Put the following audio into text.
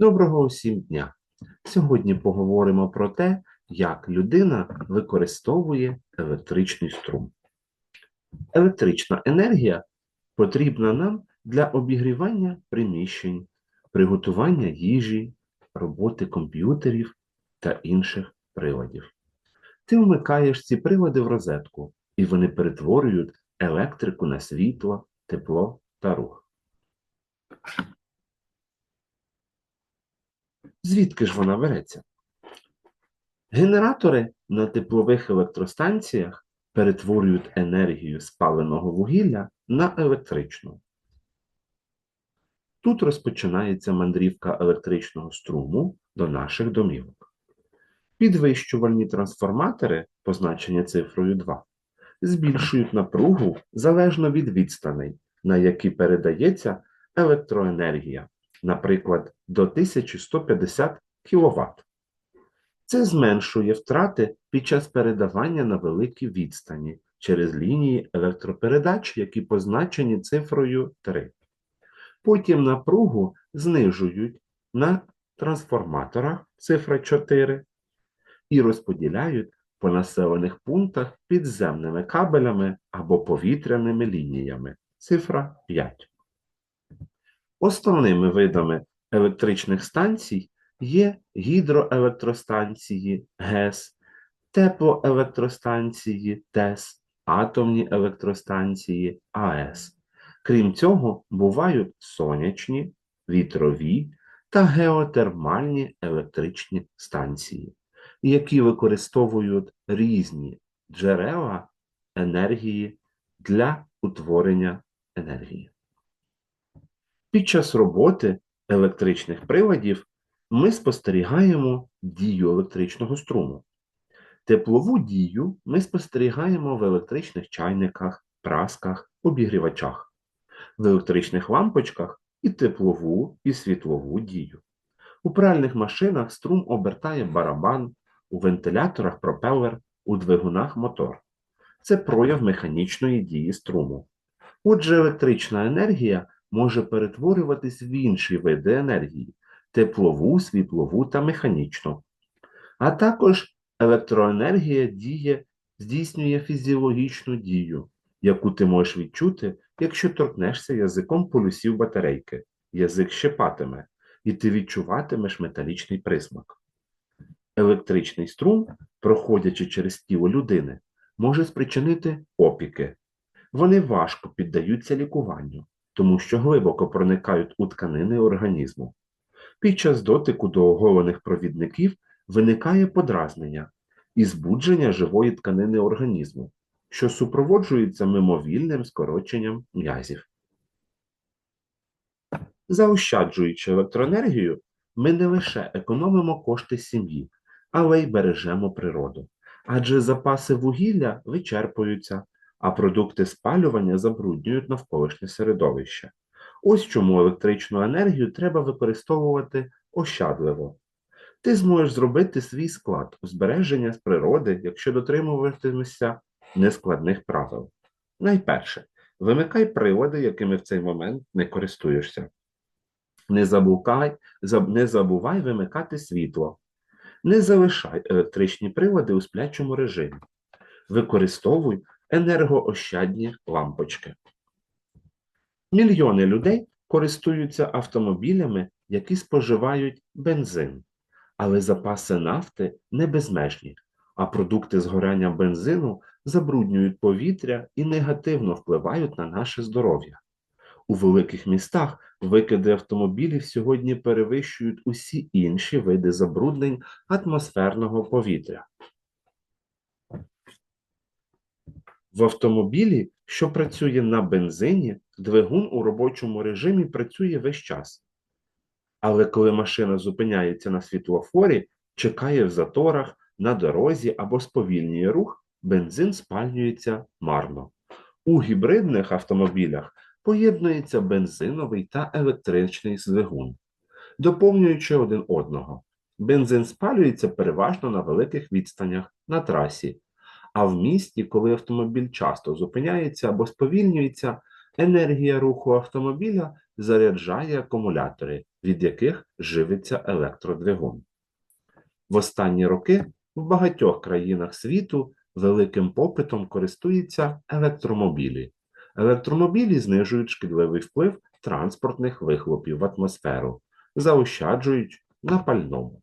Доброго усім дня! Сьогодні поговоримо про те, як людина використовує електричний струм. Електрична енергія потрібна нам для обігрівання приміщень, приготування їжі, роботи комп'ютерів та інших приладів. Ти вмикаєш ці прилади в розетку, і вони перетворюють електрику на світло, тепло та рух. Звідки ж вона береться? Генератори на теплових електростанціях перетворюють енергію спаленого вугілля на електричну. Тут розпочинається мандрівка електричного струму до наших домівок. Підвищувальні трансформатори, позначені цифрою 2, збільшують напругу залежно від відстаней, на які передається електроенергія наприклад, до 1150 кВт. Це зменшує втрати під час передавання на великі відстані через лінії електропередач, які позначені цифрою 3. Потім напругу знижують на трансформаторах цифра 4 і розподіляють по населених пунктах підземними кабелями або повітряними лініями цифра 5. Основними видами електричних станцій є гідроелектростанції ГЕС, теплоелектростанції ТЕС, атомні електростанції АЕС. Крім цього, бувають сонячні, вітрові та геотермальні електричні станції, які використовують різні джерела енергії для утворення енергії. Під час роботи електричних приладів ми спостерігаємо дію електричного струму. Теплову дію ми спостерігаємо в електричних чайниках, прасках, обігрівачах, в електричних лампочках і теплову, і світлову дію. У пральних машинах струм обертає барабан, у вентиляторах пропелер, у двигунах мотор. Це прояв механічної дії струму. Отже, електрична енергія може перетворюватись в інші види енергії теплову, світлову та механічну. А також електроенергія діє, здійснює фізіологічну дію, яку ти можеш відчути, якщо торкнешся язиком полюсів батарейки. Язик щепатиме, і ти відчуватимеш металічний присмак. Електричний струм, проходячи через тіло людини, може спричинити опіки. Вони важко піддаються лікуванню, тому що глибоко проникають у тканини організму. Під час дотику до оголених провідників виникає подразнення і збудження живої тканини організму, що супроводжується мимовільним скороченням м'язів. Заощаджуючи електроенергію, ми не лише економимо кошти сім'ї, але й бережемо природу, адже запаси вугілля вичерпуються, а продукти спалювання забруднюють навколишнє середовище. Ось чому електричну енергію треба використовувати ощадливо. Ти зможеш зробити свій склад у збереження з природи, якщо дотримуватимешся нескладних правил. Найперше, вимикай прилади, якими в цей момент не користуєшся. Не забувай, не забувай вимикати світло. Не залишай електричні прилади у сплячому режимі. Використовуй енергоощадні лампочки. Мільйони людей користуються автомобілями, які споживають бензин, але запаси нафти не безмежні, а продукти згоряння бензину забруднюють повітря і негативно впливають на наше здоров'я. У великих містах викиди автомобілів сьогодні перевищують усі інші види забруднень атмосферного повітря. В автомобілі, що працює на бензині, двигун у робочому режимі працює весь час. Але коли машина зупиняється на світлофорі, чекає в заторах, на дорозі або сповільнює рух, бензин спалюється марно. У гібридних автомобілях поєднується бензиновий та електричний двигун, доповнюючи один одного. Бензин спалюється переважно на великих відстанях на трасі. А в місті, коли автомобіль часто зупиняється або сповільнюється, енергія руху автомобіля заряджає акумулятори, від яких живиться електродвигун. В останні роки в багатьох країнах світу великим попитом користуються електромобілі. Електромобілі знижують шкідливий вплив транспортних вихлопів в атмосферу, заощаджують на пальному.